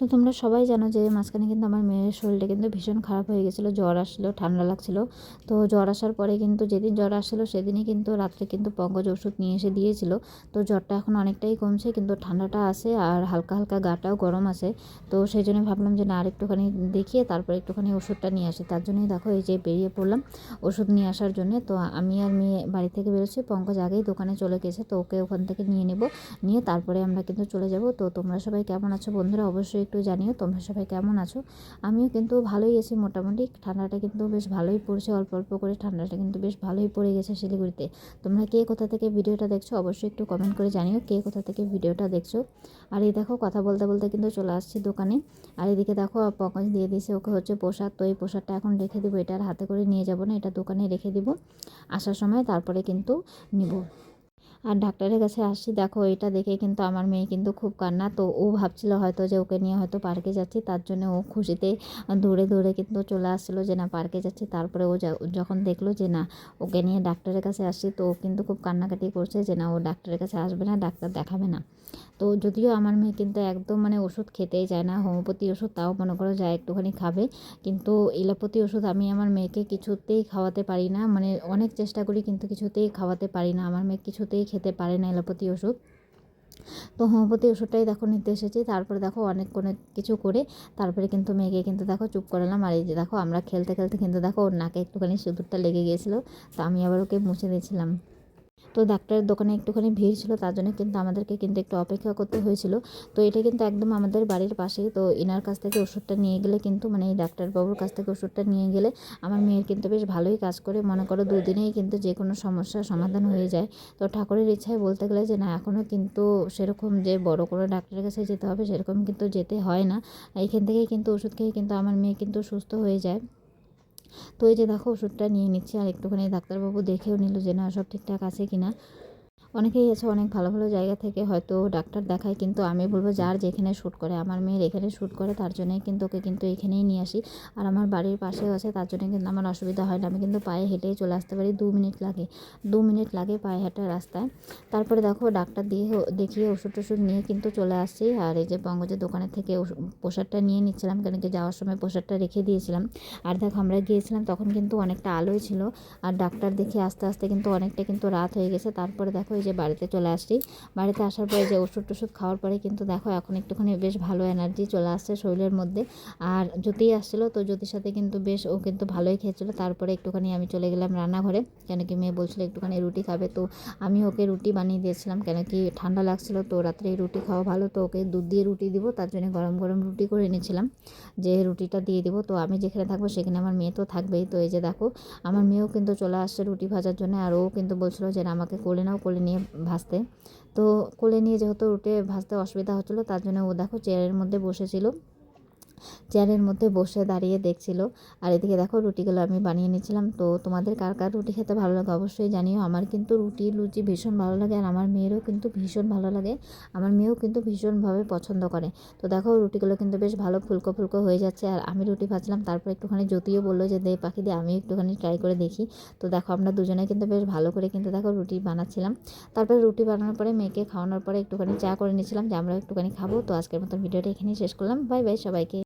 তো তোমরা সবাই জানো যে মাঝখানে কিন্তু আমার মেয়ের শরীরটা কিন্তু ভীষণ খারাপ হয়ে গেছিল, জ্বর আসলো, ঠান্ডা লাগছিল। তো জ্বর আসার পরে কিন্তু যেদিন জ্বর আসছিল সেদিনই কিন্তু রাত্রে কিন্তু পঙ্কজ ওষুধ নিয়ে এসে দিয়েছিল। তো জ্বরটা এখন অনেকটাই কমছে কিন্তু ঠান্ডাটা আসে আর হালকা হালকা গাটাও গরম আসে তো সেই জন্য ভাবলাম যে না আর একটুখানি দেখিয়ে তারপর একটুখানি ওষুধটা নিয়ে আসি। তার জন্যই দেখো এই যে বেরিয়ে পড়লাম ওষুধ নিয়ে আসার জন্য। তো আমি আর মেয়ে বাড়ি থেকে বেরোচ্ছি, পঙ্কজ আগেই দোকানে চলে গেছে, তো ওকে ওখান থেকে নিয়ে নেব। নিয়ে তারপরে আমরা কিন্তু চলে যাব। তো তোমরা সবাই কেমন আছো বন্ধুরা? অবশ্যই একটু জানিও, তোমরা সবাই কেমন আছো? আমিও কিন্তু ভালোই আছি মোটামুটি। ঠান্ডাটা কিন্তু বেশ ভালোই পড়ছে, অল্প অল্প করে ঠান্ডাটা কিন্তু বেশ ভালোই পড়ে গেছে শিলিগুড়িতে। তোমরা কে কোথা থেকে ভিডিওটা দেখছ অবশ্যই একটু কমেন্ট করে জানিও, কে কোথা থেকে ভিডিওটা দেখছ। আর এই দেখো কথা বলতে বলতে কিন্তু চলে আসছি দোকানে। আর এদিকে দেখো পকাশ দিয়ে দিয়েছে ওকে হচ্ছে পোশাক তো এই পোশাকটা এখন রেখে দেবো, এটা আর হাতে করে নিয়ে যাব না, এটা দোকানে রেখে দিব। আসার সময় তারপরে কিন্তু নিব। আর ডাক্তারের কাছে আসছি, দেখো এটা দেখে কিন্তু আমার মেয়ে কিন্তু খুব কান্না। তো ও ভাবছিল হয়তো যে ওকে নিয়ে হয়তো পার্কে যাচ্ছি, তার জন্য ও খুশিতে দৌড়ে দৌড়ে কিন্তু চলে আসছিল যে না পার্কে যাচ্ছি। তারপরে ও যখন দেখল যে না ওকে নিয়ে ডাক্তারের কাছে আসছি, তো ও কিন্তু খুব কান্নাকাটি করছে যে না ও ডাক্তারের কাছে আসবে না, ডাক্তার দেখাবে না। তো যদিও আমার মেয়ে কিন্তু একদম মানে ওষুধ খেতেই যায় না, হোমিওপ্যাথি ওষুধ তাও মনে করো যায় একটুখানি খাবে, কিন্তু এলোপ্যাথি ওষুধ আমি আমার মেয়েকে কিছুতেই খাওয়াতে পারি না মানে অনেক চেষ্টা করি কিন্তু কিছুতেই খাওয়াতে পারি না। আমার মেয়ে কিছুতেই খেতে পারে না এলোপ্যাথি ওষুধ। তো হোমিওপ্যাথি ওষুধটাই দেখো নিতে এসেছি। তারপরে দেখো অনেক কোনো কিছু করে তারপরে কিন্তু মেয়েকে কিন্তু দেখো চুপ করালাম আর এই যে দেখো আমরা খেলতে খেলতে কিন্তু দেখো ওর নাকে একটুখানি সিঁদুরটা লেগে গিয়েছিল। তো আমি আবার ওকে মুছে দিয়েছিলাম। তো ডাক্তারের দোকানে একটুখানি ভিড় ছিল, তার জন্য কিন্তু আমাদেরকে কিন্তু একটু অপেক্ষা করতে হয়েছিল। তো এটা কিন্তু একদম আমাদের বাড়ির পাশেই, তো এনার কাছ থেকে ওষুধটা নিয়ে গেলে কিন্তু মানে এই ডাক্তারবাবুর কাছ থেকে ওষুধটা নিয়ে গেলে আমার মেয়ের কিন্তু বেশ ভালোই কাজ করে। মনে করো দুদিনেই কিন্তু যে কোনো সমস্যার সমাধান হয়ে যায়। তো ঠাকুরের ইচ্ছায় বলতে গেলে যে না এখনও কিন্তু সেরকম যে বড় কোনো ডাক্তারের কাছে যেতে হবে, সেরকম কিন্তু যেতে হয় না। এইখান থেকেই কিন্তু ওষুধ খেয়ে কিন্তু আমার মেয়ে কিন্তু সুস্থ হয়ে যায়। তো এই যে দেখো ওষুধটা নিয়ে নিচ্ছি, আর একটুখানি ডাক্তারবাবু দেখেও নিল যে না সব ঠিকঠাক আছে কি না অনেকেই আছে অনেক ভালো ভালো জায়গা থেকে হয়তো ডাক্তার দেখায় কিন্তু আমি বলব যার যেখানে শ্যুট করে আমার মেয়ের এখানে শ্যুট করে তার জন্যই কিন্তু ওকে কিন্তু এখানেই নিয়ে আসি। আর আমার বাড়ির পাশেও আছে তার জন্য কিন্তু আমার অসুবিধা হয় না। আমি কিন্তু পায়ে হেঁটেই চলে আসতে পারি দু মিনিট লাগে দু মিনিট লাগে পায়ে হাঁটার রাস্তায়। তারপরে দেখো ডাক্তার দিয়ে দেখিয়ে ওষুধ টষুধ নিয়ে কিন্তু চলে আসছি। আর এই যে পঙ্কজের দোকানের থেকে প্রসাদটা নিয়ে নিচ্ছিলাম কেন কি যাওয়ার সময় প্রসাদটা রেখে দিয়েছিলাম। আর দেখো আমরা গিয়েছিলাম তখন কিন্তু অনেকটা আলোই ছিল। আর ডাক্তার দেখে আস্তে আস্তে কিন্তু অনেকটা কিন্তু রাত হয়ে গেছে। তারপরে দেখো এই যে বাড়িতে চলে আসছি। বাড়িতে আসার পরে যে ওষুধ টষুধ খাওয়ার পরে কিন্তু দেখো এখন একটুখানি বেশ ভালো এনার্জি চলে আসছে শরীরের মধ্যে। আর জ্যোতি আসছিল তো জ্যোতির সাথে কিন্তু বেশ ও কিন্তু ভালোই খেয়েছিলো। তারপরে একটুখানি আমি চলে গেলাম রান্নাঘরে। কেন কি মেয়ে বলছিলো একটুখানি রুটি খাবে। তো আমি ওকে রুটি বানিয়ে দিয়েছিলাম। কেন কি ঠান্ডা লাগছিল তো রাত্রে রুটি খাওয়া ভালো। তো ওকে দুধ দিয়ে রুটি দিব। তার জন্য গরম গরম রুটি করে এনেছিলাম। যে রুটিটা দিয়ে দিব। তো আমি যেখানে থাকব সেখানে আমার মেয়ে তো থাকবেই। তো এই যে দেখো, আমার মেয়েও কিন্তু চলে আসছে রুটি ভাজার জন্য। আর ও কিন্তু বলছিলো যে আমাকে কোলে নাও, কোলে নিয়ে ভাজতে তো কোলে নিয়ে যেহেতু উঠে ভাজতে অসুবিধা হচ্ছিল, তার জন্য ও দেখো চেয়ারের মধ্যে বসেছিল। চেয়ারের মধ্যে বসে দাঁড়িয়ে দেখছিল। আর এদিকে দেখো, রুটিগুলো আমি বানিয়ে নিয়েছিলাম। তো তোমাদের কার কার রুটি খেতে ভালো লাগে অবশ্যই জানিও। আমার কিন্তু রুটি, লুচি ভীষণ ভালো লাগে আর আমার মেয়েরও কিন্তু ভীষণ ভালো লাগে। আমার মেয়েও কিন্তু ভীষণভাবে পছন্দ করে। তো দেখো, রুটিগুলো কিন্তু বেশ ভালো ফুলকো ফুলকো হয়ে যাচ্ছে। আর আমি রুটি ভাজলাম, তারপর একটুখানি জ্যোতিও বলল যে, দে পাখি দিয়ে আমি একটুখানি ট্রাই করে দেখি। তো দেখো, আমরা দুজনে কিন্তু বেশ ভালো করে কিন্তু দেখো, রুটি বানাচ্ছিলাম। তারপরে রুটি বানানোর পরে মেয়েকে খাওয়ানোর পরে একটুখানি চা করে নিয়েছিলাম যে আমরা একটুখানি খাব। তো আজকের মতো ভিডিওটা এখানেই শেষ করলাম। বাই বাই সবাইকে।